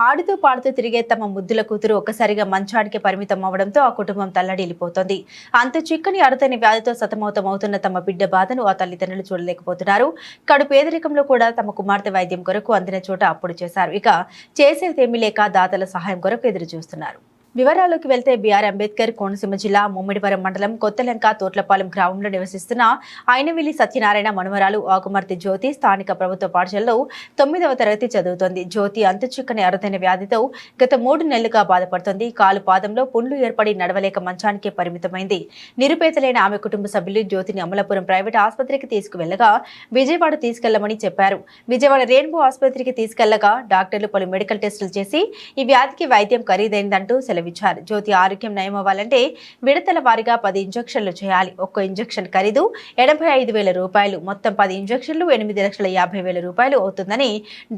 ఆడుతూ పాడుతూ తిరిగే తమ ముద్దుల కూతురు ఒక్కసారిగా మంచానికి పరిమితం అవడంతో ఆ కుటుంబం తల్లడిల్లిపోతోంది. అంత చిక్కని అరుతని వ్యాధితో సతమతమవుతున్న తమ బిడ్డ బాధను ఆ తల్లిదండ్రులు చూడలేకపోతున్నారు. కడు పేదరికంలో కూడా తమ కుమార్తె వైద్యం కొరకు అందిన చోట అప్పుడు చేశారు. ఇక చేసేదేమీ లేక దాతల సహాయం కొరకు ఎదురు చూస్తున్నారు వివరాల్లోకి వెళ్తే బీఆర్ అంబేద్కర్ కోనసీమ జిల్లా ముమ్మిడివరం మండలం కొత్తలంక తోట్లపాలెం గ్రామంలో నివసిస్తున్న ఆయనవిల్లి సత్యనారాయణ మనుమరాలు ఆకుమర్తి జ్యోతి స్థానిక ప్రభుత్వ పాఠశాలలో తొమ్మిదవ తరగతి చదువుతోంది. జ్యోతి అంతుచిక్కని అరుదైన వ్యాధితో గత మూడు నెలలుగా బాధపడుతోంది. కాలు పాదంలో పుండ్లు ఏర్పడి నడవలేక మంచానికే పరిమితమైంది. నిరుపేదలైన ఆమె కుటుంబ సభ్యులు జ్యోతిని అమలాపురం ప్రైవేట్ ఆసుపత్రికి తీసుకువెళ్ళగా విజయవాడ తీసుకెళ్ళమని చెప్పారు. విజయవాడ రెయిన్బో ఆసుపత్రికి తీసుకెళ్ళగా డాక్టర్లు పలు మెడికల్ టెస్టులు చేసి ఈ వ్యాధికి వైద్యం ఖరీదైందంటూ సెలవిచ్చారు జ్యోతి ఆరోగ్యం నయం అవ్వాలంటే విడతల వారీగా పది ఇంజక్షన్లు చేయాలి. ఒక్కో ఇంజక్షన్ ఖరీదు ఎనభై ఐదు వేల రూపాయలు. మొత్తం పది ఇంజక్షన్లు ఎనిమిది లక్షల యాభై వేల రూపాయలు అవుతుందని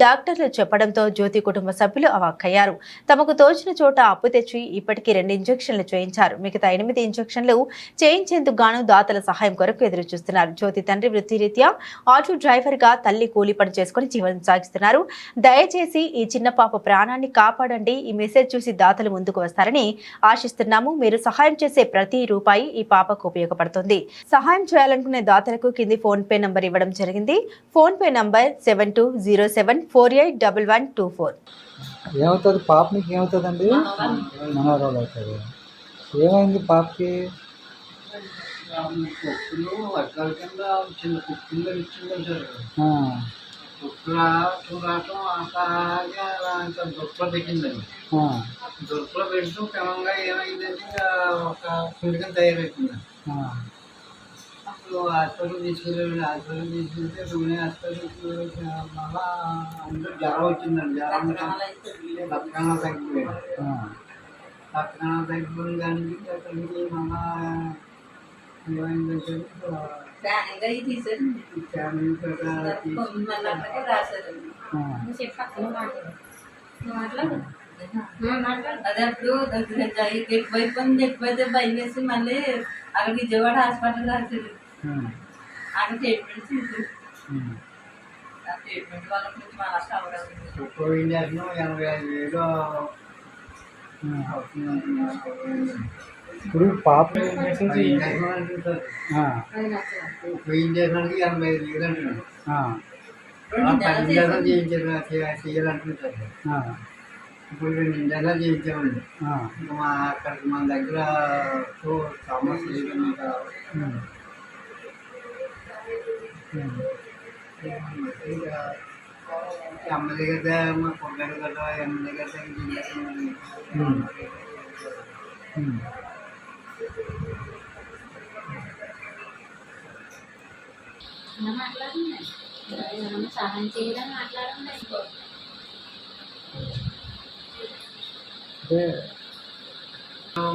డాక్టర్లు చెప్పడంతో జ్యోతి కుటుంబ సభ్యులు అవాక్కయ్యారు. తమకు తోచిన చోట అప్పు తెచ్చి ఇప్పటికీ రెండు ఇంజక్షన్లు చేయించారు. మిగతా ఎనిమిది ఇంజక్షన్లు చేయించేందుకు గాను దాతల సహాయం కొరకు ఎదురు చూస్తున్నారు జ్యోతి తండ్రి వృత్తిరీత్యా ఆటో డ్రైవర్గా తల్లి కూలి పని చేసుకుని జీవనం సాగిస్తున్నారు. దయచేసి ఈ చిన్న పాప ప్రాణాన్ని కాపాడండి. ఈ మెసేజ్ చూసి దాతలు ముందుకు వస్తారని ఆశిస్తున్నాము. మీరు సహాయం చేసే ప్రతి రూపాయి ఈ పాపకు ఉపయోగపడుతుంది. సహాయం చేయాలనుకునే దాతలకు కింది ఫోన్ పే నంబర్ ఇవ్వడం జరిగింది. PhonePe number seven two zero seven four eight double one two four. ఏమవుతుంది? పాప నీకు ఏమవుతుందండి? మనోరాలు అవుతుంది ఏమైంది పాపకి? చిన్న చూడటం అసహాగా ఇంకా దుర్పలు పెట్టిందండి. దుర్పలు పెడుతూ క్రమంగా ఏమైందంటే ఒక పిడికం తయారైంది ఆ, అప్పుడు హాస్పిటల్ తీసుకెళ్ళాడు హాస్పిటల్ తీసుకెళ్తే నూనె హాస్పిటల్ మళ్ళా అందరూ జ్వరం వచ్చిందండి. జ్వరం రక్తకణాలు తగ్గిపోయాడు. రక్తకణాలు తగ్గిపోయిన దానికి అక్కడికి మళ్ళా ఏమైందంటే స్కానింగ్ అయ్యి తీసారండి ఫ్యామిలీ ప్రకారం తొమ్మిది మంది రాశారండి ఆ, అదే అప్పుడు దగ్గర ఎక్కువైపోయింది ఎక్కువైతే భయం వేసి మళ్ళీ అక్కడ విజయవాడ హాస్పిటల్ రాశారు ఉమ్, అక్కడ ట్రీట్మెంట్ చేశారు ఉమ్. ఆ ట్రీట్మెంట్ వల్ల కొంచెం అలా కవర్ అవుతుంది ఇప్పుడు పాప మెసేజ్ పది ఇండియాలో అంటుంటారు. ఆ, ఒక్కో ఇండియాకి ఎనభై ఐదు వేలు అంటున్నారు ఆ, ఆ పది ఇండియాలో చేయించారు చేయ- చేయాలంటుంటారు ఆ, ఇప్పుడు ఇండియాలో చేయించామండి. ఇంకా మా అక్కడికి మన దగ్గర సమస్య లేదు అమ్మ దగ్గర మా కొడుకు కదా అమ్మ దగ్గర. ఉమ్. సహాయం చేయడం మాట్లాడండి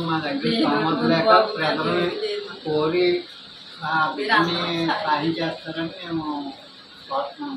మా దగ్గర స్తోమత లేక ప్రజలు కోరి ఆ బిడ్డని సాయం చేస్తారని మేము కోరుతున్నాం